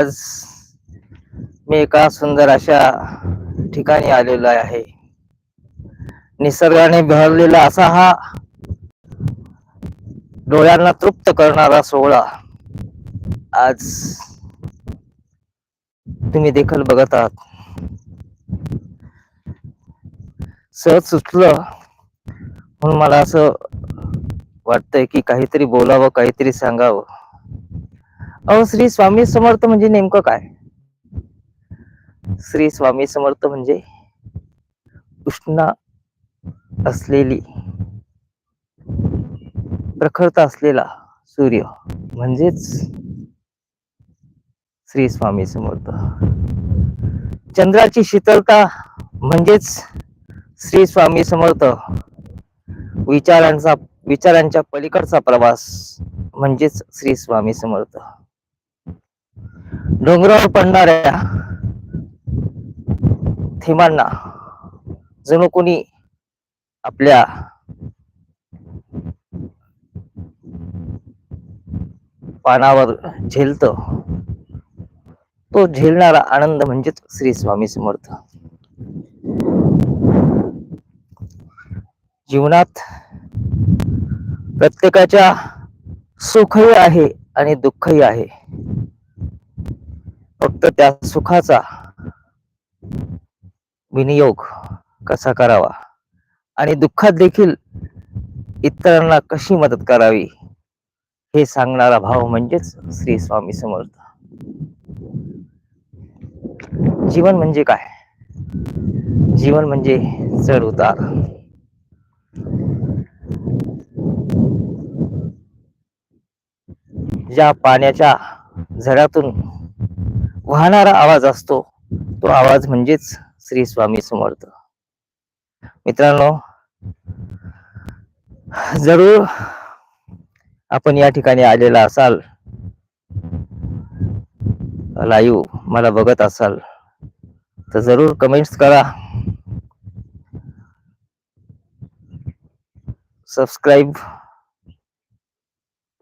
आज मी एका सुंदर अशा ठिकाणी आलेलो आहे. निसर्गाने बहरलेला असा हा डोळ्यांना तृप्त करणारा सोहळा आज तुम्ही देखील बघत आहात. सहज सुचलं म्हणून मला असं वाटतंय की काहीतरी बोलावं काहीतरी सांगावं. अहो श्री स्वामी समर्थ म्हणजे नेमकं काय? श्री स्वामी समर्थ म्हणजे उष्ण असलेली प्रखरता असलेला सूर्य. म्हणजेच श्री स्वामी समर्थ. चंद्राची शीतलता म्हणजेच श्री स्वामी समर्थ. विचारांचा विचारांच्या पलीकडचा प्रवास म्हणजेच श्री स्वामी समर्थ. डोंगरावर पडणाऱ्या थेंबांना जणू कोणी आपल्या पानावर झेलत. तो झेलणारा आनंद म्हणजेच श्री स्वामी समर्थ. जीवनात प्रत्येकाच्या सुखही आहे आणि दुःखही आहे. फक्त त्या सुखाचा विनियोग कसा करावा? आणि दुःखात देखील इतरांना कशी मदत करावी? हे सांगणारा भाव म्हणजेच श्री स्वामी समर्थ. जीवन म्हणजे काय? जीवन म्हणजे चढ उतार. ज्या पाण्याच्या झऱ्यातून वाहणारा आवाज असतो तो आवाज म्हणजेच श्री स्वामी समर्थ. मित्रांनो जरूर आपण या ठिकाणी आलेला असाल लाईव्ह मला बघत असाल तर जरूर कमेंट्स करा. सबस्क्राईब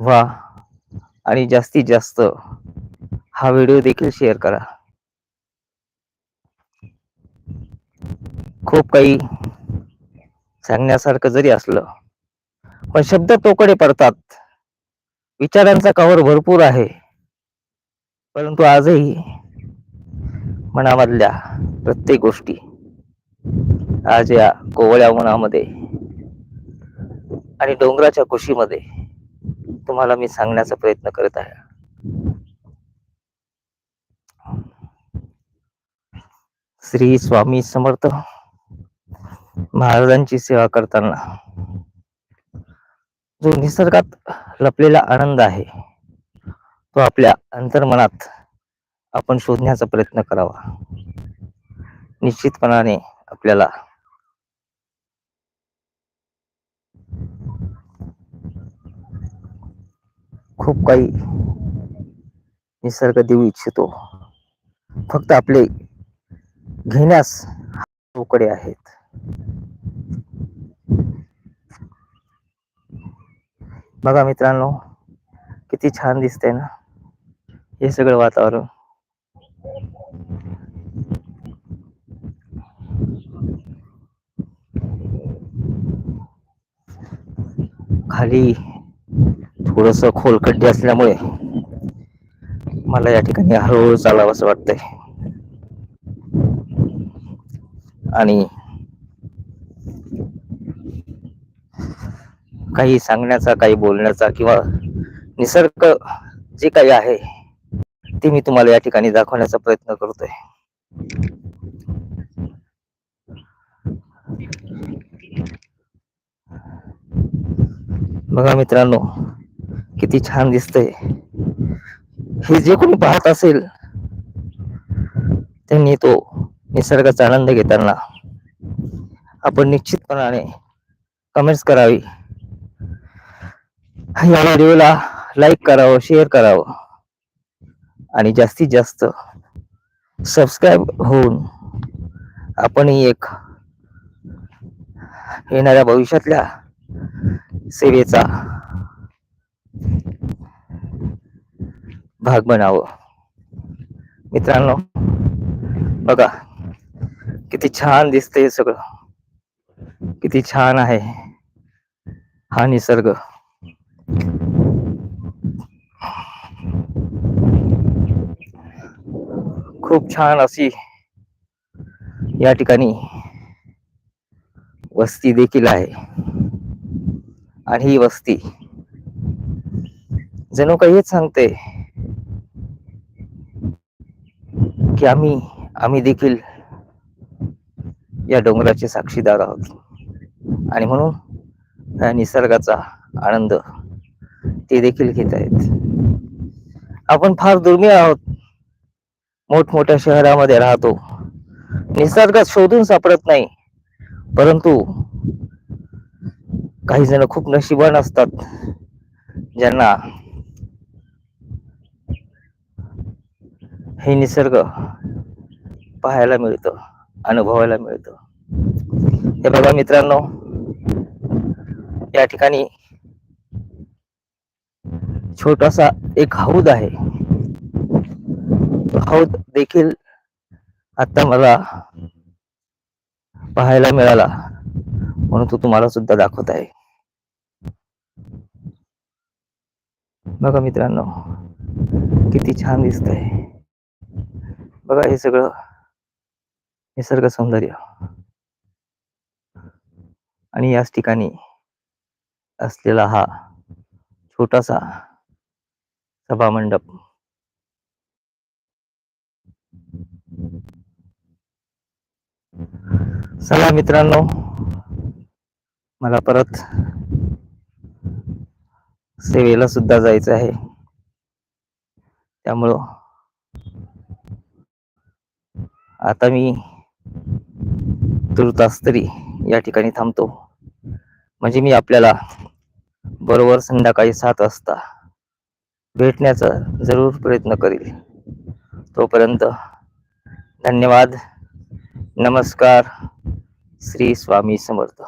व्हा आणि जास्तीत जास्त हा व्हिडिओ देखील शेअर करा. खूप काही सांगण्यासारखं जरी असलं पण शब्द तोकडे पडतात. विचारांचा कवर भरपूर आहे. परंतु आजही मनामधल्या प्रत्येक गोष्टी आज या कोवळ्या उन्हामध्ये आणि डोंगराच्या कुशीमध्ये तुम्हाला मी सांगण्याचा प्रयत्न करत आहे. श्री स्वामी समर्थ महाराजांची सेवा करताना. जो निसर्गात लपलेला आनंद आहे तो आपल्या अंतर्मनात आपण शोधण्याचा प्रयत्न करावा. निश्चितपणाने आपल्याला खूप काही निसर्ग देऊ इच्छितो. फक्त आपले घेण्यास उकडे आहेत. बघा मित्रांनो किती छान दिसतंय ना? हे सगळं वातावरण. खाली थोडस खोलखड्डे असल्यामुळे मला या ठिकाणी हळूहळू चालावं असं वाटतंय. आणि काही सांगण्याचा काही बोलण्याचा किंवा निसर्ग जे काही आहे ते मी तुम्हाला या ठिकाणी दाखवण्याचा प्रयत्न करतोय. बघा मित्रांनो किती छान दिसतंय. हे जे कोणी पाहत असेल त्यांनी तो निसर्गाचा आनंद घेताना आपण निश्चितपणाने कमेंट्स करावी. या व्हिडिओला लाईक करावं शेअर करावं. आणि जास्तीत जास्त सबस्क्राईब होऊन आपणही एक येणाऱ्या भविष्यातल्या सेवेचा भाग बनावं. मित्रांनो बघा किती छान दिसतंय हे सगळं. किती छान आहे. हा निसर्ग. खूप छान अशी या ठिकाणी वस्ती देखील आहे. आणि ही वस्ती जणू काही हेच सांगते की आम्ही आम्ही देखील या डोंगराचे साक्षीदार आहोत. आणि म्हणून निसर्गाचा आनंद ते देखील घेत आहेत. आपण फार दुर्मिळ आहोत. मोठमोठ्या शहरामध्ये राहतो. निसर्ग शोधून सापडत नाही. परंतु काही जण खूप नशिबान असतात. ज्यांना हे निसर्ग पाहायला मिळतं अनुभवायला मिळतं. हे बघा मित्रांनो या ठिकाणी छोटासा एक हौद आहे. हौद देखील आता मला पाहायला मिळाला म्हणून तो तुम्हाला सुद्धा दाखवत आहे. बघा मित्रांनो किती छान दिसत आहे बघा हे सगळं निसर्ग सौंदर्य. आणि याच ठिकाणी असलेला हा छोटासा सभामंडप. चला मित्रांनो मला परत सेवेला सुद्धा जायचं आहे. त्यामुळं आता मी तुर्तास तरी या ठिकाणी थांबतो. म्हणजे मी आपल्याला बरोबर संध्याकाळी सात वाजता भेटण्याचा जरूर प्रयत्न करील. तोपर्यंत धन्यवाद. नमस्कार. श्री स्वामी समर्थ.